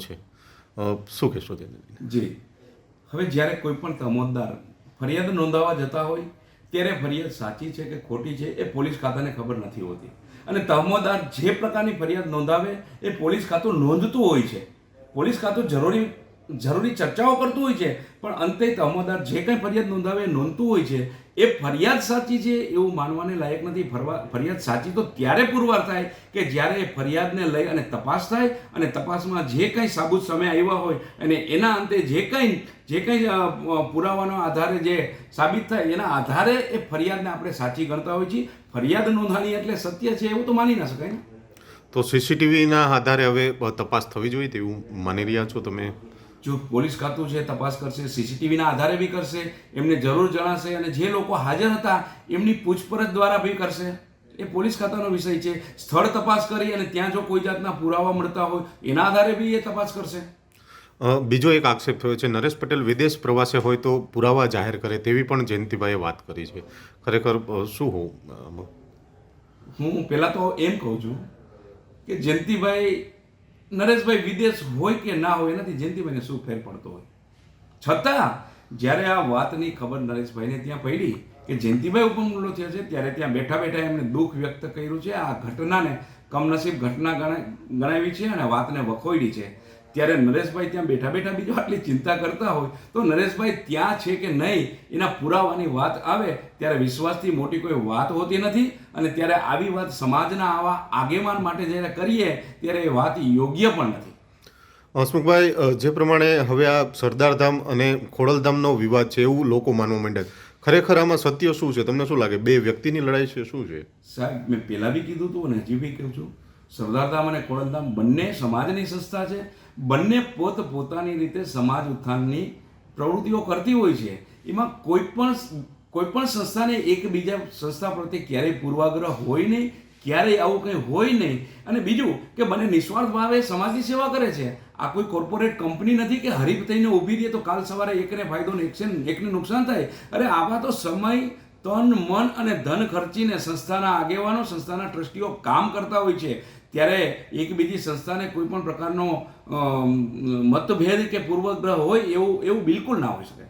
છે. શું કહેશો જી. હવે જ્યારે કોઈ પણ તમોદદાર ફરિયાદ નોંધાવવા જતા હોય, ત્યારે ફરિયાદ સાચી છે કે ખોટી છે એ પોલીસ ખાતાને ખબર નથી હોતી. અને તમોદાર જે પ્રકારની ફરિયાદ નોંધાવે એ પોલીસ ખાતું નોંધતું હોય છે. પોલીસ ખાતું જરૂરી જરૂરી ચર્ચાઓ કરતું હોય છે પણ અંતે તહમદાર જે કંઈ ફરિયાદ નોંધાવે નોંધતું હોય છે. એ ફરિયાદ સાચી છે એવું માનવાને લાયક નથી. ફરવા ફરિયાદ સાચી તો ત્યારે પુરવાર થાય કે જ્યારે એ ફરિયાદને લઈ અને તપાસ થાય અને તપાસમાં જે કંઈ સાબુત સમય આવ્યા હોય અને એના અંતે જે કંઈ જે કંઈ અ, આધારે જે સાબિત થાય એના આધારે એ ફરિયાદને આપણે સાચી ગણતા હોય છીએ. ફરિયાદ નોંધાણી એટલે સત્ય છે એવું તો માની ના શકાય ને. તો સીસીટીવીના આધારે હવે તપાસ થવી જોઈએ તેવું માની રહ્યા છો તમે? જો પોલીસ ખાતું છે તપાસ કરશે સીસીટીવીના આધારે બી કરશે એમને જરૂર જણાશે અને જે લોકો હાજર હતા એમની પૂછપરછ દ્વારા બી કરશે. એ પોલીસ ખાતાનો વિષય છે. સ્થળ તપાસ કરી અને ત્યાં જો કોઈ જાતના પુરાવા મળતા હોય એના આધારે બી એ તપાસ કરશે. બીજો એક આક્ષેપ થયો છે. નરેશ પટેલ વિદેશ પ્રવાસે હોય તો પુરાવા જાહેર કરે તેવી પણ જયંતિભાઈએ વાત કરી છે. ખરેખર શું હોવું? હું પહેલાં તો એમ કહું છું કે જયંતિભાઈ નરેશભાઈ વિદેશ હોય કે ના હોય, એનાથી જયંતિભાઈને શું ફેર પડતો હોય? છતાં, જ્યારે આ વાતની ખબર નરેશભાઈને ત્યાં પડી કે જયંતિભાઈ ઉપર હુમલો થયો છે, ત્યારે ત્યાં બેઠા બેઠા એમણે દુઃખ વ્યક્ત કર્યું છે. આ ઘટનાને કમનસીબ ઘટના ગણાવી છે અને વાતને વખોડી છે. ત્યારે નરેશભાઈ ત્યાં બેઠા બેઠા બીજો આટલી ચિંતા કરતા હોય તો નરેશભાઈ ત્યાં છે કે નહીં એના પુરાવાની વાત આવે ત્યારે વિશ્વાસથી મોટી કોઈ વાત હોતી નથી અને ત્યારે આવી વાત સમાજના આવા આગેવાન માટે જ્યારે કરીએ ત્યારે એ વાત યોગ્ય પણ નથી. હસમુખભાઈ જે પ્રમાણે હવે આ સરદારધામ અને ખોડલધામનો વિવાદ છે એવું લોકો માનવા માંડ્યા ખરેખર આમાં સત્ય શું છે? તમને શું લાગે? બે વ્યક્તિની લડાઈ છે શું છે? સાહેબ મેં પહેલાં બી કીધું હતું અને હજી બી કહું છું. સરદારધામ અને ખોડલધામ બંને સમાજની સંસ્થા છે. બંને પોત પોતાની રીતે સમાજ ઉત્થાનની પ્રવૃત્તિઓ કરતી હોય છે. એમાં કોઈ પણ કોઈ પણ સંસ્થાને એકબીજા સંસ્થા પ્રત્યે ક્યારેય પૂર્વાગ્રહ હોય નહીં, ક્યારેય આવું કંઈ હોય નહીં. અને બીજું કે બંને નિસ્વાર્થ ભાવે સમાજની સેવા કરે છે. આ કોઈ કોર્પોરેટ કંપની નથી કે હરીફ થઈને ઊભી રહીએ તો કાલ સવારે એકને ફાયદો ને એકને નુકસાન થાય. અરે આવા તો સમય તન, મન અને ધન ખર્ચીને સંસ્થાના આગેવાનો, સંસ્થાના ટ્રસ્ટીઓ કામ કરતા હોય છે, ત્યારે એકબીજી સંસ્થાને કોઈ પણ પ્રકારનો મતભેદ કે પૂર્વગ્રહ હોય એવું એવું બિલકુલ ના હોઈ શકે.